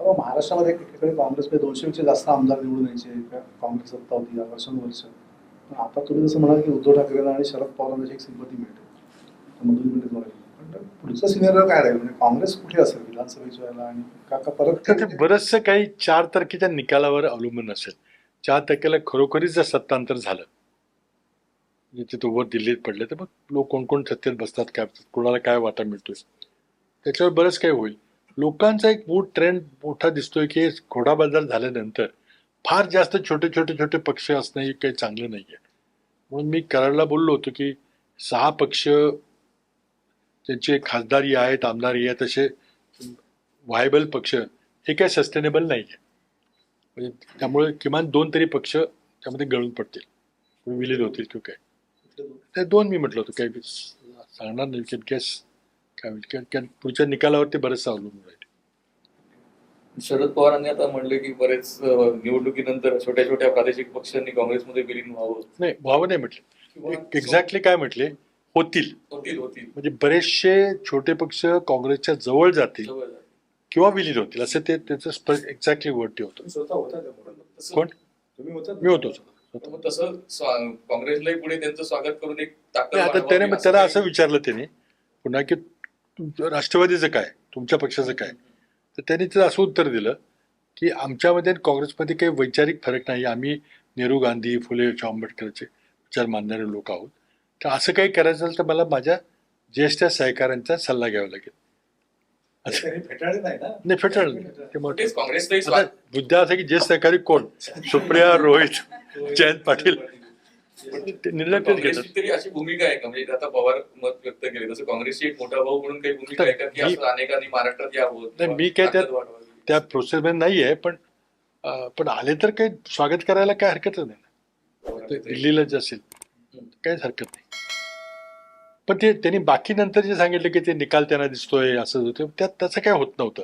हो, महाराष्ट्रामध्ये एकीकडे काँग्रेसमध्ये दोनशेपेक्षा जास्त आमदार निवडून यायचे. काँग्रेस सत्ता होती या वर्षानुवर्ष पण आता तुम्ही जसं म्हणाल की उद्धव ठाकरेंना आणि शरद पवारांना एक सिंपती मिळते. मधून मिळते तुम्हाला. पण पुढचं सिनेरिओ काय राहील? म्हणजे काँग्रेस कुठे असेल? विधानसभेच्या वेळेला आणि का का परत ते बरंचसं काही चार तारखेच्या निकालावर अवलंबून असेल. चार तारखेला खरोखरीच जर सत्तांतर झालं म्हणजे तिथं वर दिल्लीत पडले तर मग लोक कोण कोण सत्तेत बसतात? काय कोणाला काय वाटा मिळतोय? त्याच्यावर बरंच काही होईल. लोकांचा एक मूड ट्रेंड मोठा दिसतोय की घोडाबाजार झाल्यानंतर फार जास्त छोटे छोटे छोटे पक्ष असणं हे काही चांगलं नाही आहे म्हणून मी कराडला बोललो होतो की सहा पक्ष त्यांचे खासदारी आहेत आमदारी आहेत असे व्हायबल पक्ष हे काही सस्टेनेबल नाही आहे म्हणजे त्यामुळे किमान दोन तरी पक्ष त्यामध्ये गळून पडतील. विलीन होतील किंवा काय. ते दोन मी म्हटलं होतं. काही सांगणार नाही. की गॅस काय होईल कारण- कारण पुढच्या निकालावरती बरंचसं अवलंबून राहील. शरद पवारांनी आता म्हणले की बरेच निवडणुकीनंतर छोट्या छोट्या प्रादेशिक पक्षांनी काँग्रेसमध्ये विलीन व्हावं. नाही व्हावं नाही म्हटले. एक्झॅक्टली काय म्हटले? होतील. होतील होतील. म्हणजे बरेचसे छोटे पक्ष काँग्रेसच्या जवळ जातील. किंवा विलीन होतील. असं ते त्याचं एक्झॅक्टली वर्ड ते होतं. कोण? मी होतो तसं काँग्रेसलाही पुढे त्यांचं स्वागत करून एक आता त्याने त्याला असं विचारलं त्याने. पुन्हा की तुमचं राष्ट्रवादीचं काय? तुमच्या पक्षाचं काय? तर त्यांनी त्याला असं उत्तर दिलं की आमच्यामध्ये आणि काँग्रेसमध्ये काही वैचारिक फरक नाही. आम्ही नेहरू गांधी फुले शाहू आंबेडकरचे विचार मानणारे लोक आहोत. तर असं काही करायचं असेल तर मला माझ्या ज्येष्ठ सहकाऱ्यांचा सल्ला घ्यावा लागेल. नाही स्वागत. मुद्दा असा की ज्येष्ठ सहकारी कोण? सुप्रिया रोहित जयंत पाटील. तेच घेतात तरी अशी भूमिका आहे का? म्हणजे आता पवार मत व्यक्त केले. तसं काँग्रेसची एक मोठा भाऊ म्हणून काही भूमिका आहे का? की असं अनेकांनी महाराष्ट्रात यावं नाही, मी काय त्यात-. त्या प्रोसेसमध्ये नाही आहे पण पण आले तर काही स्वागत करायला काय हरकतच नाही. दिल्लीला जे असेल काहीच हरकत नाही. पण ते त्यांनी बाकी नंतर जे सांगितलं की ते निकाल त्यांना दिसतोय असं होतं त्यात त्याचं काय होत नव्हतं.